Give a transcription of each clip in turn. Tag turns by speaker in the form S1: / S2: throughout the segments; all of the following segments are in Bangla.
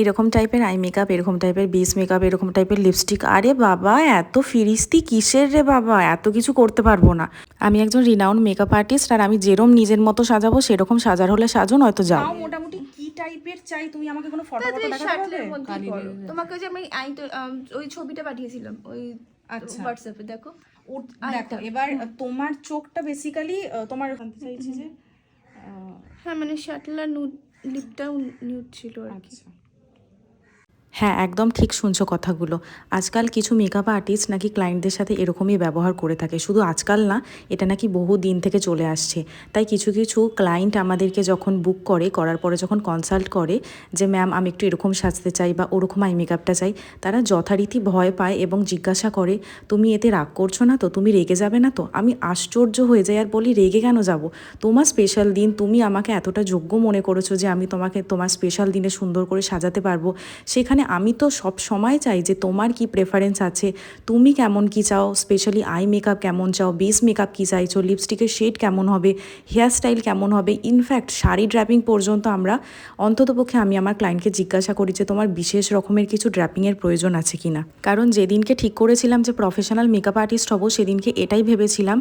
S1: এরকম টাইপের আই মেকআপ এরকম টাইপের বেস মেকআপ এরকম টাইপের লিপস্টিক আরে বাবা এত ফিরিস্তি কিসের রে বাবা? এত কিছু করতে পারব না। আমি একজন রিনাউন্ড মেকআপ আর্টিস্ট আর আমি যেরকম নিজের মতো সাজাবো সেরকম সাজার হলে সাজো নয়তো যাও।
S2: মোটামুটি কি টাইপের চাই? তুমি আমাকে কোনো ফটো ফটো দেখাতে পারবে?
S3: তোমাকে যে আমি আই তো ওই ছবিটা পাঠিয়েছিলাম ওই
S2: আচ্ছা।
S3: হোয়াটসঅ্যাপে দেখো।
S2: দেখো এবার তোমার চোখটা বেসিক্যালি তোমার জানতে চাইছি যে
S3: হ্যাঁ মানে শার্টল আর নুড লিপটাও নিউড ছিল আর কি।
S2: আচ্ছা।
S1: হ্যাঁ একদম ঠিক শুনছো কথাগুলো। আজকাল কিছু মেকআপ আর্টিস্ট নাকি ক্লায়েন্টদের সাথে এরকমই ব্যবহার করে থাকে। শুধু আজকাল না, এটা নাকি বহু দিন থেকে চলে আসছে। তাই কিছু কিছু ক্লায়েন্ট আমাদেরকে যখন বুক করে, করার পরে যখন কনসাল্ট করে যে ম্যাম আমি একটু এরকম সাজতে চাই বা ওরকম আই মেকআপটা চাই, তারা যথারীতি ভয় পায় এবং জিজ্ঞাসা করে, তুমি এতে রাগ করছ না তো? তুমি রেগে যাবে না তো? আমি আশ্চর্য হয়ে যাই আর বলি, রেগে কেন যাব? তোমার স্পেশাল দিন, তুমি আমাকে এতটা যোগ্য মনে করেছ যে, আমি তোমাকে তোমার স্পেশাল দিনে সুন্দর করে সাজাতে পারব। সেখানে আমি তো সব সময় চাই যে তোমার কি প্রেফারেন্স আছে, তুমি কেমন কি চাও স্পেশালি আই মেকআপ কেমন চাও বেস মেকআপ কী চাইছো লিপস্টিকের শেড কেমন হবে হেয়ার স্টাইল কেমন হবে ইনফ্যাক্ট শাড়ি ড্র্যাপিং পর্যন্ত আমরা অন্ততপক্ষে আমি আমার ক্লায়েন্টকে জিজ্ঞাসা করি যে তোমার বিশেষ রকমের কিছু ড্র্যাপিংয়ের প্রয়োজন আছে কি না। কারণ যেদিনকে ঠিক করেছিলাম যে প্রফেশনাল মেকআপ আর্টিস্ট হব, সেদিনকে এটাই ভেবেছিলাম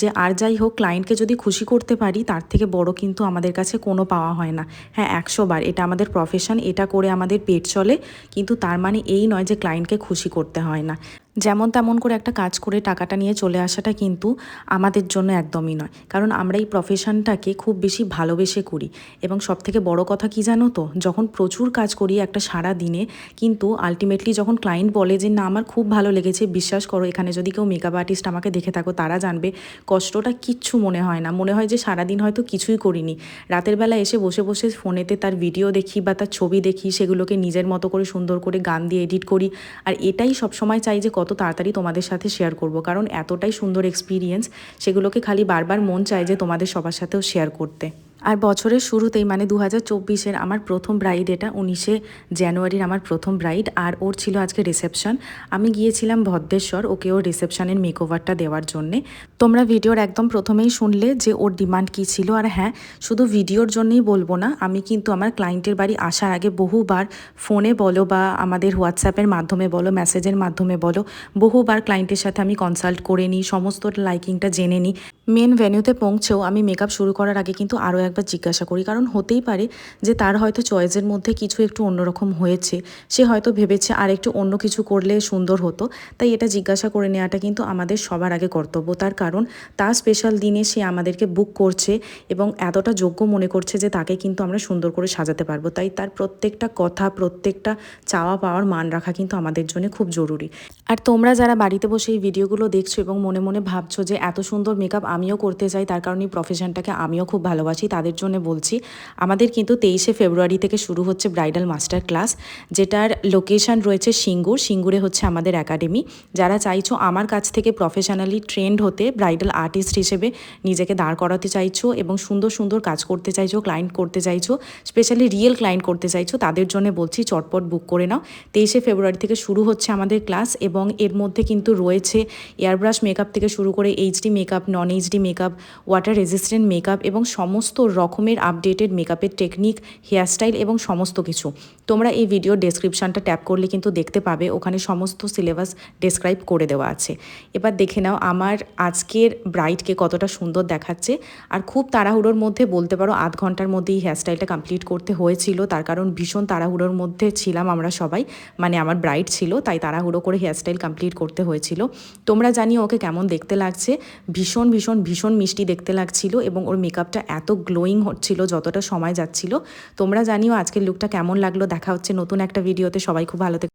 S1: যে আর যাই হোক ক্লায়েন্টকে যদি খুশি করতে পারি, তার থেকে বড় কিন্তু আমাদের কাছে কোনো পাওয়া হয় না। হ্যাঁ একশো বার এটা আমাদের প্রফেশন এটা করে আমাদের পেট চলে। কিন্তু তার মানে এই নয় যে ক্লায়েন্টকে খুশি করতে হয় না। যেমন তেমন করে একটা কাজ করে টাকাটা নিয়ে চলে আসাটা কিন্তু আমাদের জন্য একদমই নয়। কারণ আমরা এই প্রফেশনটাকে খুব বেশি ভালোবেসে করি। এবং সব থেকে বড় কথা কি জানো তো? যখন প্রচুর কাজ করি একটা সারা দিনে, কিন্তু আলটিমেটলি যখন ক্লায়েন্ট বলে যে, না, আমার খুব ভালো লেগেছে, বিশ্বাস করো, এখানে যদি কেউ মেকআপ আর্টিস্ট আমাকে দেখে থাকো, তারা জানবে। কষ্টটা কিচ্ছু মনে হয় না। মনে হয় যে, সারাদিন হয়তো কিছুই করিনি। রাতের বেলা এসে বসে বসে ফোনেতে তার ভিডিও দেখি বা তার ছবি দেখি, সেগুলোকে নিজের মতো করে সুন্দর করে গান দিয়ে এডিট করি। আর এটাই সবসময় চাই যে, কত তাড়াতাড়ি তোমাদের সাথে শেয়ার করব। কারণ এতটাই সুন্দর এক্সপিরিয়েন্স সেগুলোকে খালি বারবার মন চায় যে তোমাদের সবার সাথেও শেয়ার করতে। আর বছরের শুরুতেই মানে দু হাজার চব্বিশের আমার প্রথম ব্রাইড এটা, উনিশে জানুয়ারির আমার প্রথম ব্রাইড আর ওর ছিল আজকে রিসেপশন আমি গিয়েছিলাম ভদ্রেশ্বর, ওকে ওর রিসেপশনের মেকওভারটা দেওয়ার জন্যে। তোমরা ভিডিওর একদম প্রথমেই শুনলে যে ওর ডিমান্ড কী ছিল, আর হ্যাঁ শুধু ভিডিওর জন্যই বলব না, আমি কিন্তু আমার ক্লায়েন্টের বাড়ি আসার আগে বহুবার ফোনে বলো বা আমাদের হোয়াটসঅ্যাপের মাধ্যমে বলো মেসেজের মাধ্যমে বলো, বহুবার ক্লায়েন্টের সাথে আমি কনসাল্ট করে নিই, সমস্ত লাইকিংটা জেনে নিই। মেন ভেন্যুতে পৌঁছেও আমি মেকআপ শুরু করার আগে কিন্তু আরও একবার জিজ্ঞাসা করি। কারণ হতেই পারে যে তার হয়তো চয়েসের মধ্যে কিছু একটু অন্যরকম হয়েছে। সে হয়তো ভেবেছে আর একটু অন্য কিছু করলে সুন্দর হতো। তাই এটা জিজ্ঞাসা করে নেওয়াটা কিন্তু আমাদের সবার আগে কর্তব্য। তার কারণ তার স্পেশাল দিনে সে আমাদেরকে বুক করছে এবং এতটা যোগ্য মনে করছে যে তাকে কিন্তু আমরা সুন্দর করে সাজাতে পারব। তাই তার প্রত্যেকটা কথা, প্রত্যেকটা চাওয়া পাওয়ার মান রাখা কিন্তু আমাদের জন্য খুব জরুরি। আর তোমরা যারা বাড়িতে বসে এই ভিডিওগুলো দেখছ এবং মনে মনে ভাবছ যে এত সুন্দর মেকআপ আমিও করতে চাই, তার কারণে এই প্রফেশনটাকে আমিও খুব ভালোবাসি। তাদের জন্য বলছি, আমাদের কিন্তু তেইশে ফেব্রুয়ারি থেকে শুরু হচ্ছে ব্রাইডাল মাস্টার ক্লাস যেটার লোকেশন রয়েছে সিঙ্গুর। সিঙ্গুরে হচ্ছে আমাদের একাডেমি যারা চাইছো আমার কাছ থেকে প্রফেশনালি ট্রেন্ড হতে ব্রাইডাল আর্টিস্ট হিসেবে নিজেকে দাঁড় করাতে চাইছো এবং সুন্দর সুন্দর কাজ করতে চাইছো ক্লায়েন্ট করতে চাইছো স্পেশালি রিয়েল ক্লায়েন্ট করতে চাইছো, তাদের জন্য বলছি চটপট বুক করে নাও। তেইশে ফেব্রুয়ারি থেকে শুরু হচ্ছে আমাদের ক্লাস এবং এর মধ্যে কিন্তু রয়েছে এয়ারব্রাশ মেকআপ থেকে শুরু করে HD makeup non HD makeup water resistant makeup এবং সমস্ত রকমের আপডেটেড মেকআপের টেকনিক হেয়ারস্টাইল এবং সমস্ত কিছু। তোমরা এই ভিডিও ডেসক্রিপশনটা ট্যাপ করলে কিন্তু দেখতে পাবে, ওখানে সমস্ত সিলেবাস ডেসক্রাইব করে দেওয়া আছে। এবার দেখে নাও আমার আজকের ব্রাইডকে কতটা সুন্দর দেখাচ্ছে। আর খুব তাড়াহুড়োর মধ্যে বলতে পারো, আধ ঘণ্টার মধ্যে মধ্যেই হেয়ারস্টাইলটা কমপ্লিট করতে হয়েছিল। তার কারণ ভীষণ তাড়াহুড়োর মধ্যে ছিলাম আমরা সবাই। মানে আমার ব্রাইড ছিল, তাই তাড়াহুড়ো করে হেয়ারস্টাইল কমপ্লিট করতে হয়েছিল। তোমরা জানিও ওকে কেমন দেখতে লাগছে। ভীষণ ভীষণ ভীষণ মিষ্টি দেখতে লাগছিল এবং ওর মেকআপটা এত গ্লোয়িং হচ্ছিল যতটা সময় যাচ্ছিল। তোমরা জানিও আজকের লুকটা কেমন লাগল। দেখা হচ্ছে নতুন একটা ভিডিওতে সবাই খুব ভালো